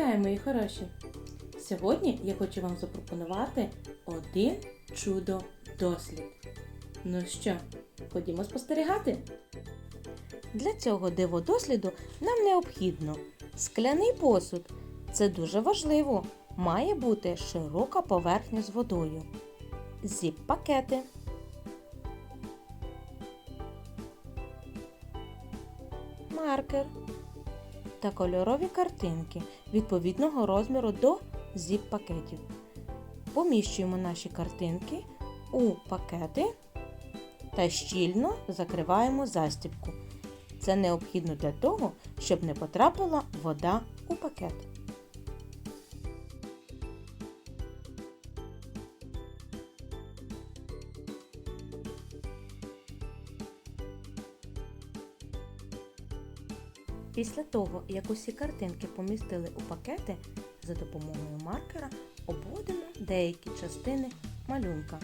Вітаю, мої хороші! Сьогодні я хочу вам запропонувати один чудо дослід. Ну що, ходімо спостерігати? Для цього диводосліду нам необхідно скляний посуд. Це дуже важливо. Має бути широка поверхня з водою. Зіп-пакети. Маркер та кольорові картинки відповідного розміру до зіп-пакетів. Поміщуємо наші картинки у пакети та щільно закриваємо застібку. Це необхідно для того, щоб не потрапила вода у пакет. Після того, як усі картинки помістили у пакети, за допомогою маркера обводимо деякі частини малюнка.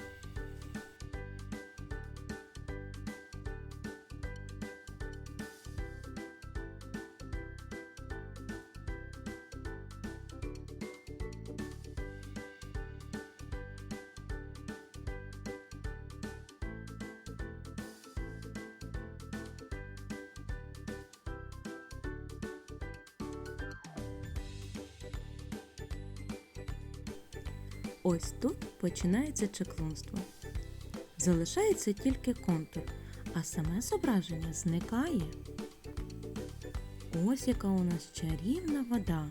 Ось тут починається чеклунство. Залишається тільки контур, а саме зображення зникає. Ось яка у нас чарівна вода.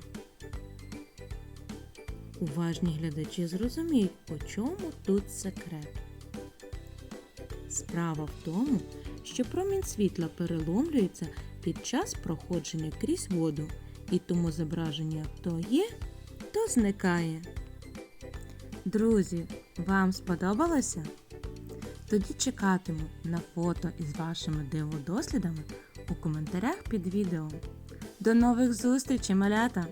Уважні глядачі зрозуміють, у чому тут секрет. Справа в тому, що промінь світла переломлюється під час проходження крізь воду, і тому зображення то є, то зникає. Друзі, вам сподобалося? Тоді чекатиму на фото із вашими диводослідами у коментарях під відео. До нових зустрічей, малята!